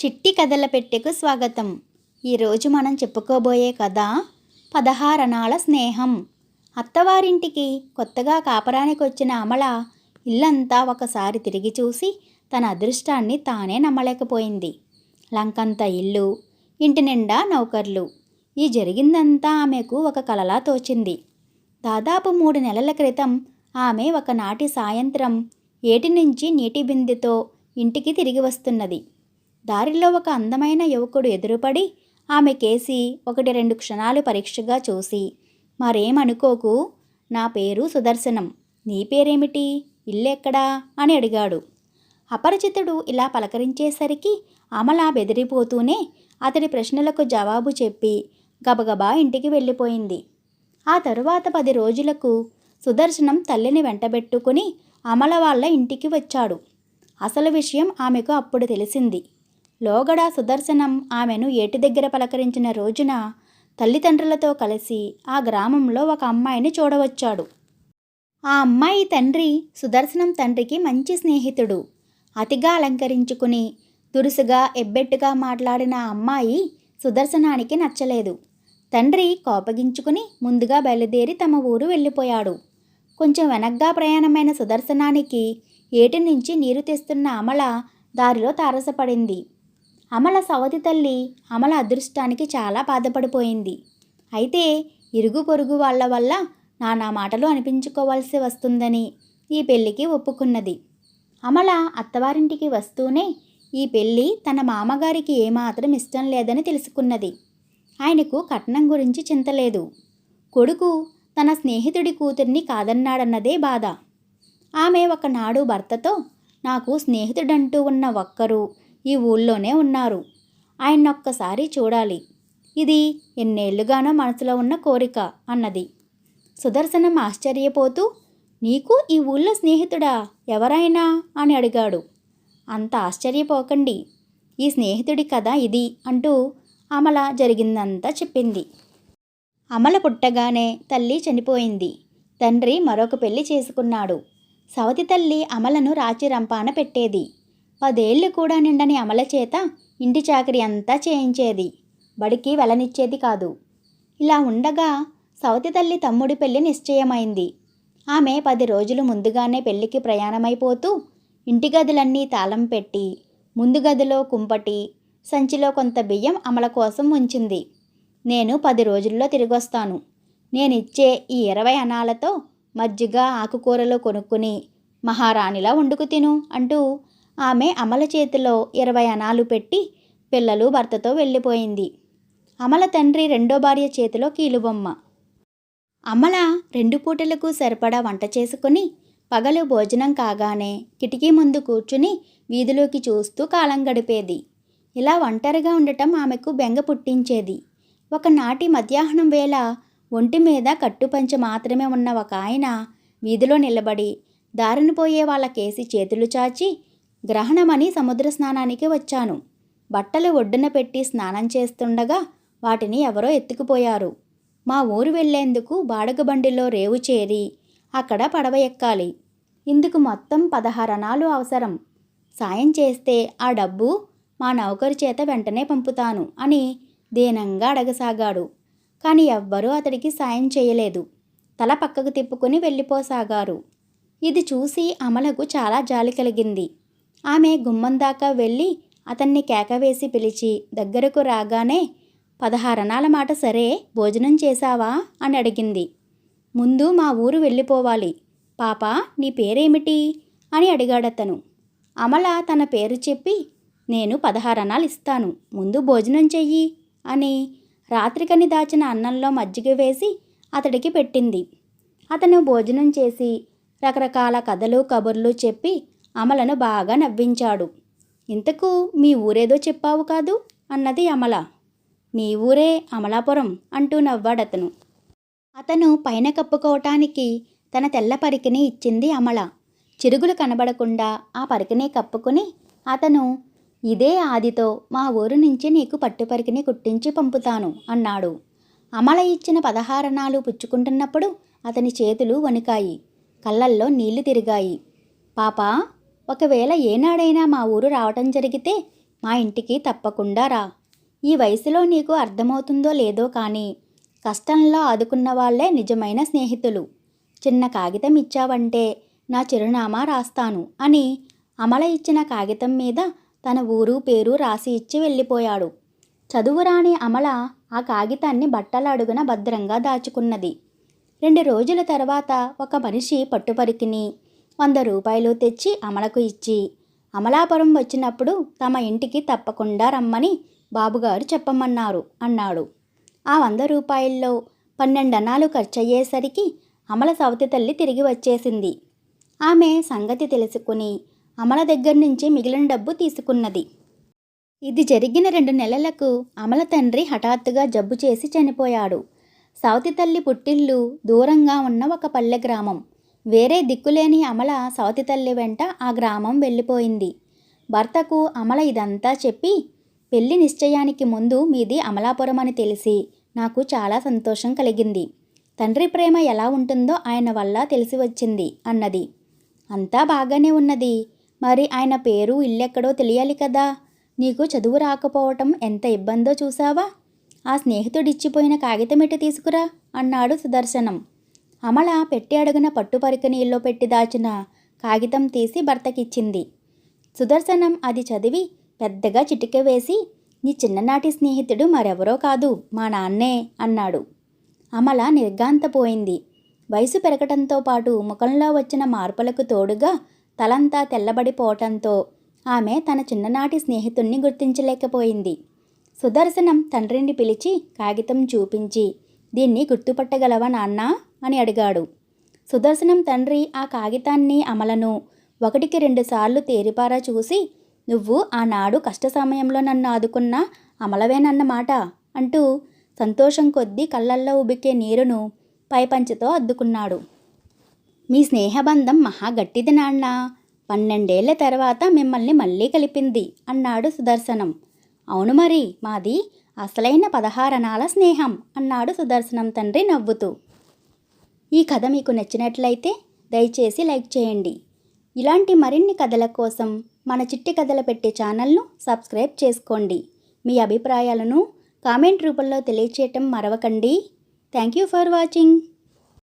చిట్టి కథల పెట్టెకు స్వాగతం. ఈరోజు మనం చెప్పుకోబోయే కథ పదహారణాల స్నేహం. అత్తవారింటికి కొత్తగా కాపరానికి వచ్చిన అమల ఇల్లంతా ఒకసారి తిరిగి చూసి తన అదృష్టాన్ని తానే నమ్మలేకపోయింది. లంకంత ఇల్లు ఇంటి నిండా నౌకర్లు. ఈ జరిగిందంతా ఆమెకు ఒక కలలా తోచింది. దాదాపు మూడు నెలల క్రితం ఆమె ఒకనాటి సాయంత్రం ఏటి నుంచి నీటి బిందెతో ఇంటికి తిరిగి వస్తున్నది. దారిలో ఒక అందమైన యువకుడు ఎదురుపడి ఆమె కేసి ఒకటి రెండు క్షణాలు పరీక్షగా చూసి మరేమనుకోకు? నా పేరు సుదర్శనం. నీ పేరేమిటి? ఇల్లెక్కడా? అని అడిగాడు. అపరిచితుడు ఇలా పలకరించేసరికి అమల బెదిరిపోతూనే అతడి ప్రశ్నలకు జవాబు చెప్పి గబగబా ఇంటికి వెళ్ళిపోయింది. ఆ తరువాత పది రోజులకు సుదర్శనం తల్లిని వెంటబెట్టుకుని అమల వాళ్ళ ఇంటికి వచ్చాడు. అసలు విషయం ఆమెకు అప్పుడు తెలిసింది. లోగడ సుదర్శనం ఆమెను ఏటి దగ్గర పలకరించిన రోజున తల్లిదండ్రులతో కలిసి ఆ గ్రామంలో ఒక అమ్మాయిని చూడవచ్చాడు. ఆ అమ్మాయి తండ్రి సుదర్శనం తండ్రికి మంచి స్నేహితుడు. అతిగా అలంకరించుకుని దురుసుగా ఎబ్బెట్టుగా మాట్లాడిన అమ్మాయి సుదర్శనానికి నచ్చలేదు. తండ్రి కోపగించుకుని ముందుగా బయలుదేరి తమ ఊరు వెళ్ళిపోయాడు. కొంచెం వెనగ్గా ప్రయాణమైన సుదర్శనానికి ఏటి నుంచి నీరు తెస్తున్న అమల దారిలో తారసపడింది. అమల సవతి తల్లి అమల అదృష్టానికి చాలా బాధపడిపోయింది. అయితే ఇరుగు పొరుగు వాళ్ళ వల్ల నానా మాటలు అనిపించుకోవాల్సి వస్తుందని ఈ పెళ్ళికి ఒప్పుకున్నది. అమల అత్తవారింటికి వస్తూనే ఈ పెళ్ళి తన మామగారికి ఏమాత్రం ఇష్టం లేదని తెలుసుకున్నది. ఆయనకు కట్నం గురించి చింతలేదు కొడుకు తన స్నేహితుడి కూతుర్ని కాదన్నాడన్నదే బాధ. ఆమె ఒకనాడు భర్తతో నాకు స్నేహితుడంటూ ఉన్న ఒక్కరు ఈ ఊళ్ళోనే ఉన్నారు. ఆయన్నొక్కసారి చూడాలి. ఇది ఎన్నేళ్ళుగానో మనసులో ఉన్న కోరిక అన్నది. సుదర్శనం ఆశ్చర్యపోతూ నీకు ఈ ఊళ్ళో స్నేహితుడా? ఎవరైనా? అని అడిగాడు. అంత ఆశ్చర్యపోకండి. ఈ స్నేహితుడి కథ ఇది అంటూ అమల జరిగిందంతా చెప్పింది. అమల పుట్టగానే తల్లి చనిపోయింది. తండ్రి మరొక పెళ్ళి చేసుకున్నాడు. సవతి తల్లి అమలను రాచి రంపాన పెట్టేది. పదేళ్ళు కూడా నిండని అమల చేత ఇంటి చాకరి అంతా చేయించేది. బడికి వెలనిచ్చేది కాదు. ఇలా ఉండగా సవతి తల్లి తమ్ముడి పెళ్ళి నిశ్చయమైంది. ఆమె పది రోజులు ముందుగానే పెళ్ళికి ప్రయాణమైపోతూ ఇంటి గదులన్నీ తాళం పెట్టి ముందు గదిలో కుంపటి సంచిలో కొంత బియ్యం అమల కోసం ఉంచింది. నేను పది రోజుల్లో తిరిగొస్తాను. నేనిచ్చే ఈ ఇరవై అనాలతో మజ్జిగ ఆకుకూరలు కొనుక్కుని మహారాణిలా వండుకు తిను అంటూ ఆమె అమల చేతిలో ఇరవై అనాలు పెట్టి పిల్లలు భర్తతో వెళ్ళిపోయింది. అమల తండ్రి రెండో భార్య చేతిలో కీలుబొమ్మ. అమల రెండు పూటలకు సరిపడా వంట చేసుకుని పగలు భోజనం కాగానే కిటికీ ముందు కూర్చుని వీధిలోకి చూస్తూ కాలం గడిపేది. ఇలా ఒంటరిగా ఉండటం ఆమెకు బెంగ పుట్టించేది. ఒకనాటి మధ్యాహ్నం వేళ ఒంటి మీద కట్టుపంచ మాత్రమే ఉన్న ఒక ఆయన వీధిలో నిలబడి దారిన పోయే వాళ్ళ కేసి చేతులు చాచి గ్రహణమని సముద్ర స్నానానికి వచ్చాను. బట్టలు ఒడ్డున పెట్టి స్నానం చేస్తుండగా వాటిని ఎవరో ఎత్తుకుపోయారు. మా ఊరు వెళ్ళేందుకు బాడగ బండిలో రేవు చేరి అక్కడ పడవ ఎక్కాలి. ఇందుకు మొత్తం పదహారణాలు అవసరం. సాయం చేస్తే ఆ డబ్బు మా నౌకరు చేత వెంటనే పంపుతాను అని దీనంగా అడగసాగాడు. కానీ ఎవ్వరూ అతడికి సాయం చేయలేదు. తల పక్కకు తిప్పుకొని వెళ్ళిపోసాగారు. ఇది చూసి అమలకు చాలా జాలి కలిగింది. ఆమె గుమ్మం దాకా వెళ్ళి అతన్ని కేకవేసి పిలిచి దగ్గరకు రాగానే పదహారణాల మాట సరే భోజనం చేశావా? అని అడిగింది. ముందు మా ఊరు వెళ్ళిపోవాలి. పాప నీ పేరేమిటి? అని అడిగాడతను. అమల తన పేరు చెప్పి నేను పదహారణాలు ఇస్తాను. ముందు భోజనం చెయ్యి అని రాత్రికని దాచిన అన్నంలో మజ్జిగ వేసి అతడికి పెట్టింది. అతను భోజనం చేసి రకరకాల కథలు కబుర్లు చెప్పి అమలను బాగా నవ్వించాడు. ఇంతకు మీ ఊరేదో చెప్పావు కాదు? అన్నది అమల. నీ ఊరే అమలాపురం అంటూ నవ్వాడతను. అతను పైన కప్పుకోవటానికి తన తెల్ల పరికిని ఇచ్చింది అమల. చిరుగులు కనబడకుండా ఆ పరికిని కప్పుకుని అతను ఇదే ఆదితో మా ఊరు నుంచి నీకు పట్టు పరికిని కుట్టించి పంపుతాను అన్నాడు. అమల ఇచ్చిన పదహారణాలు పుచ్చుకుంటున్నప్పుడు అతని చేతులు వణికాయి. కళ్ళల్లో నీళ్ళు తిరిగాయి. పాపా ఒకవేళ ఏనాడైనా మా ఊరు రావటం జరిగితే మా ఇంటికి తప్పకుండా రా. ఈ వయసులో నీకు అర్థమవుతుందో లేదో కానీ కష్టంలో ఆదుకున్న వాళ్ళే నిజమైన స్నేహితులు. చిన్న కాగితం ఇచ్చావంటే నా చిరునామా రాస్తాను అని అమల ఇచ్చిన కాగితం మీద తన ఊరు పేరు రాసి ఇచ్చి వెళ్ళిపోయాడు. చదువురాని అమల ఆ కాగితాన్ని బట్టల అడుగున భద్రంగా దాచుకున్నది. రెండు రోజుల తర్వాత ఒక మనిషి పట్టుపరికిని వంద రూపాయలు తెచ్చి అమలకు ఇచ్చి. అమలాపురం వచ్చినప్పుడు తమ ఇంటికి తప్పకుండా రమ్మని బాబుగారు చెప్పమన్నారు అన్నాడు. ఆ వంద రూపాయల్లో పన్నెండనాలు ఖర్చయ్యేసరికి అమల సవతి తల్లి తిరిగి వచ్చేసింది. ఆమె సంగతి తెలుసుకుని అమల దగ్గర నుంచి మిగిలిన డబ్బు తీసుకున్నది. ఇది జరిగిన రెండు నెలలకు అమల తండ్రి హఠాత్తుగా జబ్బు చేసి చనిపోయాడు. సవతి తల్లి పుట్టిల్లు దూరంగా ఉన్న ఒక పల్లె గ్రామం. వేరే దిక్కులేని అమల సవతి తల్లి వెంట ఆ గ్రామం వెళ్ళిపోయింది. భర్తకు అమల ఇదంతా చెప్పి పెళ్ళి నిశ్చయానికి ముందు మీది అమలాపురం అని తెలిసి నాకు చాలా సంతోషం కలిగింది. తండ్రి ప్రేమ ఎలా ఉంటుందో ఆయన వల్ల తెలిసి వచ్చింది అన్నది. అంతా బాగానే ఉన్నది. మరి ఆయన పేరు ఇల్లెక్కడో తెలియాలి కదా. నీకు చదువు రాకపోవటం ఎంత ఇబ్బందో చూసావా ఆ స్నేహితుడిచ్చిపోయిన కాగితం ఎట్టి తీసుకురా అన్నాడు సుదర్శనం. అమల పెట్టి అడుగున పట్టుపరిక నీళ్ళలో పెట్టి దాచిన కాగితం తీసి భర్తకిచ్చింది. సుదర్శనం అది చదివి పెద్దగా చిటిక వేసి నీ చిన్ననాటి స్నేహితుడు మరెవరో కాదు మా నాన్నే అన్నాడు. అమల నిర్గాంతపోయింది వయసు పెరగటంతో పాటు ముఖంలో వచ్చిన మార్పులకు తోడుగా తలంతా తెల్లబడిపోవటంతో ఆమె తన చిన్ననాటి స్నేహితుణ్ణి గుర్తించలేకపోయింది. సుదర్శనం తండ్రిని పిలిచి కాగితం చూపించి దీన్ని గుర్తుపట్టగలవా నాన్నా? అని అడిగాడు. సుదర్శనం తండ్రి ఆ కాగితాన్ని అమలను. ఒకటికి రెండుసార్లు తేరిపారా చూసి నువ్వు ఆనాడు కష్ట సమయంలో నన్ను ఆదుకున్న అమలవేనన్నమాట అంటూ సంతోషం కొద్దీ కళ్ళల్లో ఉబికే నీరును పైపంచితో అద్దుకున్నాడు. మీ స్నేహబంధం మహా గట్టిది నాన్న. పన్నెండేళ్ళ తర్వాత మిమ్మల్ని మళ్ళీ కలిపింది అన్నాడు సుదర్శనం. అవును మరి మాది అసలైన పదహారనాల స్నేహం అన్నాడు సుదర్శనం తండ్రి నవ్వుతూ. ఈ కథ మీకు నచ్చినట్లయితే దయచేసి లైక్ చేయండి. ఇలాంటి మరిన్ని కథల కోసం మన చిట్టి కథలు పెట్టే ఛానల్ను సబ్స్క్రైబ్ చేసుకోండి. మీ అభిప్రాయాలను కామెంట్ రూపంలో తెలియచేయటం మరవకండి. Thank you for watching.